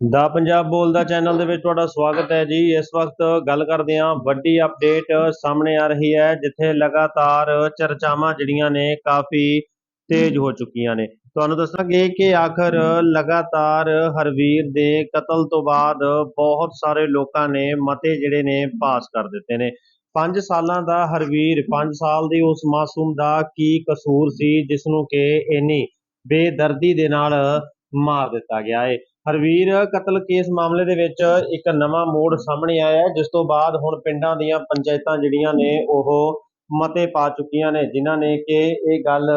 ਦਾ ਪੰਜਾਬ ਬੋਲਦਾ ਚੈਨਲ ਦੇ ਵਿੱਚ ਤੁਹਾਡਾ ਸਵਾਗਤ ਹੈ ਜੀ। ਇਸ ਵਕਤ ਗੱਲ ਕਰਦੇ ਹਾਂ, ਵੱਡੀ ਅਪਡੇਟ ਸਾਹਮਣੇ ਆ ਰਹੀ ਹੈ, ਜਿੱਥੇ ਲਗਾਤਾਰ ਚਰਚਾਵਾਂ ਜਿਹੜੀਆਂ ਨੇ ਕਾਫੀ ਤੇਜ਼ ਹੋ ਚੁੱਕੀਆਂ ਨੇ। ਤੁਹਾਨੂੰ ਦੱਸਾਂਗੇ ਕਿ ਆਖਰ ਲਗਾਤਾਰ ਹਰਵੀਰ ਦੇ ਕਤਲ ਤੋਂ ਬਾਅਦ ਬਹੁਤ ਸਾਰੇ ਲੋਕਾਂ ਨੇ ਮਤੇ ਜਿਹੜੇ ਨੇ ਪਾਸ ਕਰ ਦਿੱਤੇ ਨੇ। 5 ਸਾਲਾਂ ਦਾ ਹਰਵੀਰ 5 ਸਾਲ ਦੀ ਉਸ ਮਾਸੂਮ ਦਾ ਕੀ ਕਸੂਰ ਸੀ ਜਿਸ ਨੂੰ ਕਿ ਇੰਨੀ ਬੇਦਰਦੀ ਦੇ ਨਾਲ ਮਾਰ ਦਿੱਤਾ ਗਿਆ ਹੈ ਹਰਵੀਰ, ਕਤਲ ਕੇਸ ਮਾਮਲੇ ਦੇ ਵਿੱਚ ਇੱਕ ਨਵਾਂ ਮੋੜ ਸਾਹਮਣੇ ਆਇਆ ਹੈ, ਜਿਸ ਤੋਂ ਬਾਅਦ ਹੁਣ ਪਿੰਡਾਂ ਦੀਆਂ ਪੰਚਾਇਤਾਂ ਜਿਹੜੀਆਂ ਨੇ ਉਹ ਮਤੇ ਪਾ ਚੁੱਕੀਆਂ ਨੇ, ਜਿਨ੍ਹਾਂ ਨੇ ਕਿ ਇਹ ਗੱਲ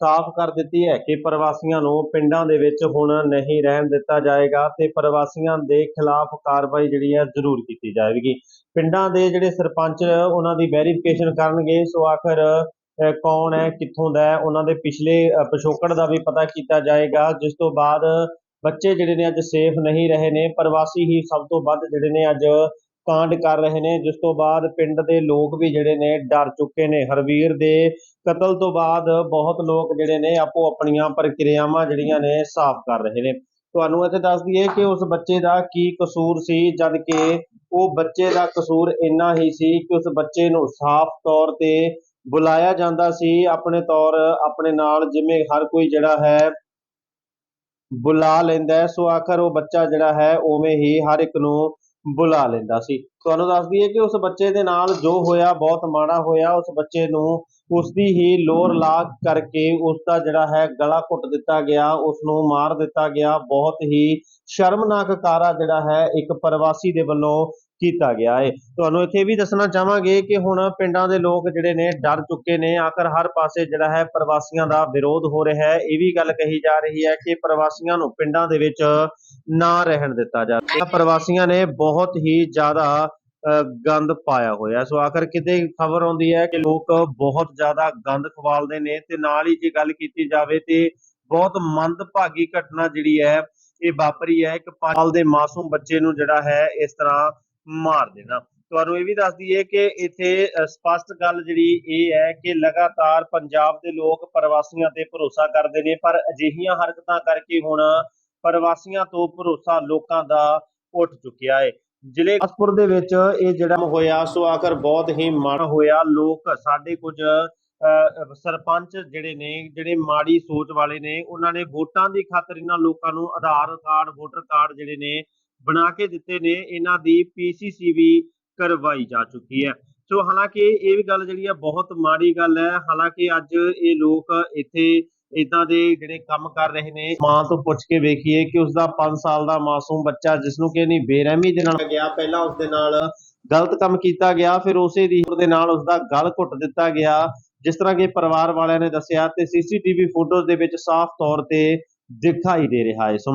ਸਾਫ਼ ਕਰ ਦਿੱਤੀ ਹੈ ਕਿ ਪ੍ਰਵਾਸੀਆਂ ਨੂੰ ਪਿੰਡਾਂ ਦੇ ਵਿੱਚ ਹੁਣ ਨਹੀਂ ਰਹਿਣ ਦਿੱਤਾ ਜਾਏਗਾ ਤੇ ਪ੍ਰਵਾਸੀਆਂ ਦੇ ਖਿਲਾਫ ਕਾਰਵਾਈ ਜਿਹੜੀ ਹੈ ਜ਼ਰੂਰ ਕੀਤੀ ਜਾਵੇਗੀ। ਪਿੰਡਾਂ ਦੇ ਜਿਹੜੇ ਸਰਪੰਚ ਉਹਨਾਂ ਦੀ ਵੈਰੀਫਿਕੇਸ਼ਨ ਕਰਨਗੇ, ਸੋ ਆਖਰ ਕੌਣ ਹੈ, ਕਿੱਥੋਂ ਦਾ ਹੈ, ਉਹਨਾਂ ਦੇ ਪਿਛਲੇ ਪਿਛੋਕੜ ਦਾ ਵੀ ਪਤਾ ਕੀਤਾ ਜਾਏਗਾ, ਜਿਸ ਤੋਂ ਬਾਅਦ ਬੱਚੇ ਜਿਹੜੇ ਨੇ ਅੱਜ ਸੇਫ ਨਹੀਂ ਰਹੇ ਨੇ, ਪ੍ਰਵਾਸੀ ਹੀ ਸਭ ਤੋਂ ਵੱਧ ਜਿਹੜੇ ਨੇ ਅੱਜ ਕਾਂਡ ਕਰ ਰਹੇ ਨੇ, ਜਿਸ ਤੋਂ ਬਾਅਦ ਪਿੰਡ ਦੇ ਲੋਕ ਵੀ ਜਿਹੜੇ ਨੇ ਡਰ ਚੁੱਕੇ ਨੇ। ਹਰਵੀਰ ਦੇ ਕਤਲ ਤੋਂ ਬਾਅਦ ਬਹੁਤ ਲੋਕ ਜਿਹੜੇ ਨੇ ਆਪੋ ਆਪਣੀਆਂ ਪ੍ਰਕਿਰਿਆਵਾਂ ਜਿਹੜੀਆਂ ਨੇ ਸਾਫ਼ ਕਰ ਰਹੇ ਨੇ। ਤੁਹਾਨੂੰ ਇੱਥੇ ਦੱਸ ਦਈਏ ਕਿ ਉਸ ਬੱਚੇ ਦਾ ਕੀ ਕਸੂਰ ਸੀ, ਜਦ ਕਿ ਉਹ ਬੱਚੇ ਦਾ ਕਸੂਰ ਇੰਨਾ ਹੀ ਸੀ ਕਿ ਉਸ ਬੱਚੇ ਨੂੰ ਸਾਫ਼ ਤੌਰ ਤੇ ਬੁਲਾਇਆ ਜਾਂਦਾ ਸੀ। ਆਪਣੇ ਤੌਰ, ਆਪਣੇ ਨਾਲ ਜਿਵੇਂ ਹਰ ਕੋਈ ਜਿਹੜਾ ਹੈ ਬੁਲਾ ਲੈਂਦਾ ਹੈ। ਸੋ ਆਖਰ ਉਹ ਬੱਚਾ ਜਿਹੜਾ ਹੈ, ਉਵੇਂ ਹੀ ਹਰ ਇੱਕ ਨੂੰ ਬੁਲਾ ਲੈਂਦਾ ਸੀ। ਤੁਹਾਨੂੰ ਦੱਸ ਦਈਏ ਕਿ ਉਸ ਬੱਚੇ ਦੇ ਨਾਲ ਜੋ ਹੋਇਆ, ਬਹੁਤ ਮਾੜਾ ਹੋਇਆ, ਉਸ ਬੱਚੇ ਨੂੰ ਉਸ ਦੀ ਹੀ ਲੋਰ ਲਾਗ ਕਰਕੇ ਉਸ ਦਾ ਜਿਹੜਾ ਹੈ, ਗਲਾ ਘੁੱਟ ਦਿੱਤਾ ਗਿਆ ਉਸ ਨੂੰ ਮਾਰ ਦਿੱਤਾ ਗਿਆ। ਬਹੁਤ ਹੀ ਸ਼ਰਮਨਾਕ ਕਾਰਾ ਜਿਹੜਾ ਹੈ, ਇੱਕ ਪ੍ਰਵਾਸੀ ਦੇ ਵੱਲੋਂ ਕੀਤਾ ਗਿਆ ਹੈ। ਤੁਹਾਨੂੰ ਇੱਥੇ ਵੀ ਦੱਸਣਾ ਚਾਹਾਂਗੇ ਕਿ ਹੁਣ ਪਿੰਡਾਂ ਦੇ ਲੋਕ ਜਿਹੜੇ ਨੇ ਡਰ ਚੁੱਕੇ ਨੇ। ਆਖਰ ਹਰ ਪਾਸੇ ਜਿਹੜਾ ਹੈ ਪ੍ਰਵਾਸੀਆਂ ਦਾ ਵਿਰੋਧ ਹੋ ਰਿਹਾ ਹੈ। ਇਹ ਵੀ ਗੱਲ ਕਹੀ ਜਾ ਰਹੀ ਹੈ ਕਿ ਪ੍ਰਵਾਸੀਆਂ ਨੂੰ ਪਿੰਡਾਂ ਦੇ ਵਿੱਚ ਨਾ ਰਹਿਣ ਦਿੱਤਾ ਜਾਵੇ ਪ੍ਰਵਾਸੀਆਂ ਨੇ ਬਹੁਤ ਹੀ ਜ਼ਿਆਦਾ ਅ, ਗੰਦ ਪਾਇਆ ਹੋਇਆ ਸੋ ਆਖਰ ਕਿਤੇ ਖਬਰ ਆਉਂਦੀ ਹੈ ਕਿ ਲੋਕ ਬਹੁਤ ਜ਼ਿਆਦਾ ਗੰਦ ਖਵਾਲਦੇ ਨੇ ਤੇ ਨਾਲ ਹੀ ਜੇ ਗੱਲ ਕੀਤੀ ਜਾਵੇ ਤੇ ਬਹੁਤ ਮੰਦਭਾਗੀ ਘਟਨਾ ਜਿਹੜੀ ਹੈ ਇਹ ਵਾਪਰੀ ਹੈ। ਇੱਕ ਪਾਲ ਦੇ ਮਾਸੂਮ ਬੱਚੇ ਨੂੰ ਜਿਹੜਾ ਹੈ ਇਸ ਤਰ੍ਹਾਂ ਮਾਰ ਦੇਣਾ। ਤੁਹਾਨੂੰ ਇਹ ਵੀ ਦੱਸ ਦਈਏ ਕਿ ਇੱਥੇ ਸਪਸ਼ਟ ਗੱਲ ਜਿਹੜੀ ਇਹ ਹੈ ਕਿ ਲਗਾਤਾਰ ਪੰਜਾਬ ਦੇ ਲੋਕ ਪ੍ਰਵਾਸੀਆਂ ਤੇ ਭਰੋਸਾ ਕਰਦੇ ਨੇ ਪਰ ਅਜਿਹੀਆਂ ਹਰਕਤਾਂ ਕਰਕੇ ਹੁਣ ਪ੍ਰਵਾਸੀਆਂ ਤੋਂ ਭਰੋਸਾ ਲੋਕਾਂ ਦਾ ਉੱਠ ਚੁੱਕਿਆ ਹੈ ਜ਼ਿਲ੍ਹੇ ਅਸਪੁਰ ਦੇ ਵਿੱਚ ਇਹ ਜਿਹੜਾ ਹੋਇਆ ਸੋ ਆਖਰ ਬਹੁਤ ਹੀ ਮਾੜਾ ਹੋਇਆ। ਲੋਕ ਸਾਡੇ ਕੁਝ ਅ, ਸਰਪੰਚ ਜਿਹੜੇ ਨੇ ਜਿਹੜੇ ਮਾੜੀ ਸੋਚ ਵਾਲੇ ਨੇ ਉਹਨਾਂ ਨੇ ਵੋਟਾਂ ਦੀ ਖਾਤਰ ਇਹਨਾਂ ਲੋਕਾਂ ਨੂੰ ਆਧਾਰ ਕਾਰਡ ਵੋਟਰ ਕਾਰਡ ਜਿਹੜੇ ਨੇ ਬਣਾ ਕੇ ਦਿੱਤੇ ਨੇ, ਇਹਨਾਂ ਦੀ ਪੀਸੀਸੀ ਵੀ ਕਰਵਾਈ ਜਾ ਚੁੱਕੀ ਹੈ। ਸੋ ਹਾਲਾਂਕਿ ਇਹ ਵੀ ਗੱਲ ਜਿਹੜੀ ਹੈ ਬਹੁਤ ਮਾੜੀ ਗੱਲ ਹੈ। ਹਾਲਾਂਕਿ ਅੱਜ ਇਹ ਲੋਕ ਇੱਥੇ ਇਦਾਂ ਦੇ ਜਿਹੜੇ ਕੰਮ ਕਰ ਰਹੇ ਨੇ, ਮਾਂ ਤੋਂ ਪੁੱਛ ਕੇ ਵੇਖੀਏ ਕਿ ਉਸ ਦਾ 5 ਸਾਲ ਦਾ ਮਾਸੂਮ ਬੱਚਾ ਜਿਸ ਨੂੰ ਕਿ ਇਨੀ ਬੇਰਹਿਮੀ ਦੇ ਨਾਲ ਗਿਆ, ਪਹਿਲਾਂ ਉਸ ਦੇ ਨਾਲ ਗਲਤ ਕੰਮ ਕੀਤਾ ਗਿਆ, ਫਿਰ ਉਸੇ ਦੀ ਦੇ ਨਾਲ ਉਸ ਦਾ ਗਲ ਘੁੱਟ ਦਿੱਤਾ ਗਿਆ। ਜਿਸ ਤਰ੍ਹਾਂ ਕਿ ਪਰਿਵਾਰ ਵਾਲਿਆਂ ਨੇ ਦੱਸਿਆ ਤੇ ਸੀਸੀਟੀਵੀ ਫੋਟੋਜ਼ ਦੇ ਵਿੱਚ ਸਾਫ਼ ਤੌਰ ਤੇ ਦਿਖਾਈ ਦੇ ਰਿਹਾ ਹੈ। ਸੋ